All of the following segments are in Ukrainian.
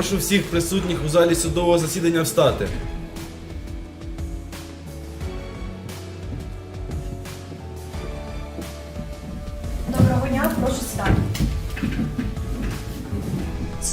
Прошу всіх присутніх у залі судового засідання встати. Доброго дня, прошу сідати.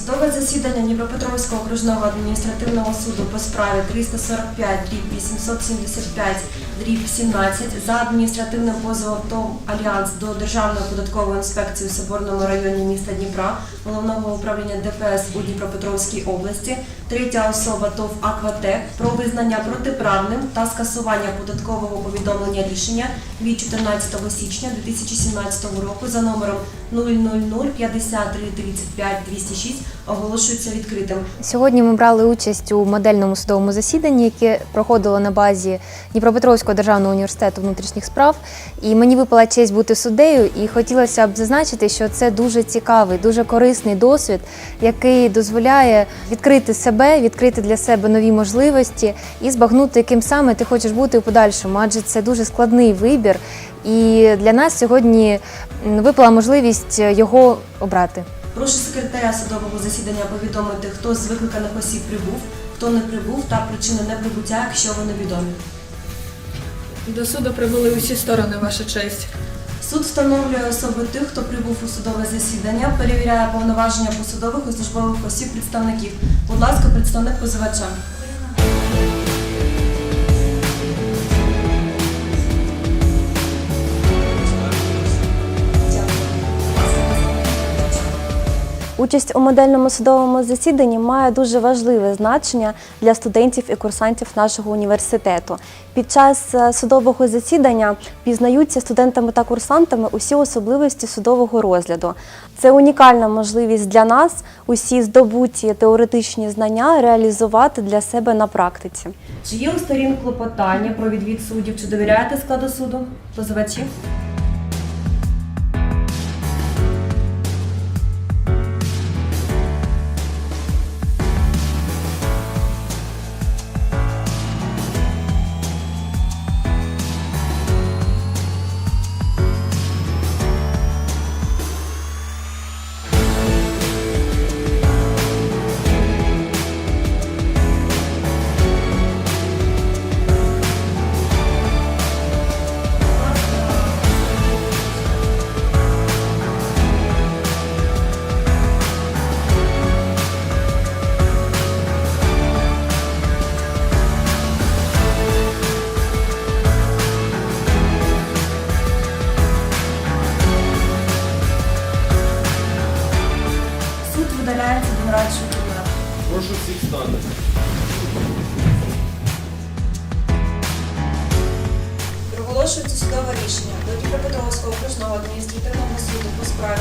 Судове засідання Дніпропетровського окружного адміністративного суду по справі 345 дріб 875 дріб 17 за адміністративним позовом ТОВ Альянс до Державної податкової інспекції у Соборному районі міста Дніпра, головного управління ДПС у Дніпропетровській області, третя особа ТОВ Акватек про визнання протиправним та скасування податкового повідомлення рішення від 14 січня 2017 року за номером 000 53 35 206 оголошується відкритим. Сьогодні ми брали участь у модельному судовому засіданні, яке проходило на базі Дніпропетровського державного університету внутрішніх справ. І мені випала честь бути суддею, і хотілося б зазначити, що це дуже цікавий, дуже корисний досвід, який дозволяє відкрити себе, відкрити для себе нові можливості і збагнути, яким саме ти хочеш бути у подальшому, адже це дуже складний вибір. І для нас сьогодні випала можливість його обрати. Прошу секретаря судового засідання повідомити, хто з викликаних осіб прибув, хто не прибув та причини неприбуття, якщо вони відомі. До суду прибули усі сторони, ваша честь. Суд встановлює особи тих, хто прибув у судове засідання, перевіряє повноваження посадових і службових осіб представників. Будь ласка, представник позивача. Участь у модельному судовому засіданні має дуже важливе значення для студентів і курсантів нашого університету. Під час е, судового засідання пізнаються студентами та курсантами усі особливості судового розгляду. Це унікальна можливість для нас усі здобуті теоретичні знання реалізувати для себе на практиці. Чи є у сторін клопотання про відвід суддів? Чи довіряєте складу суду? Позивачі? До нарадчого. Прошу всіх стати. Проголошується судове рішення до Дніпропетровського окружного адміністративного суду по справі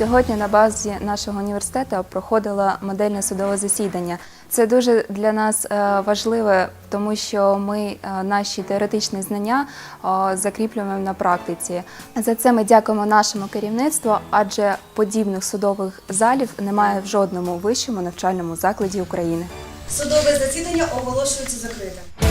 Сьогодні на базі нашого університету проходило модельне судове засідання. Це дуже для нас е, важливе, тому що ми е, наші теоретичні знання е, закріплюємо на практиці. За це ми дякуємо нашому керівництву, адже подібних судових залів немає в жодному вищому навчальному закладі України. Судове засідання оголошується закритим.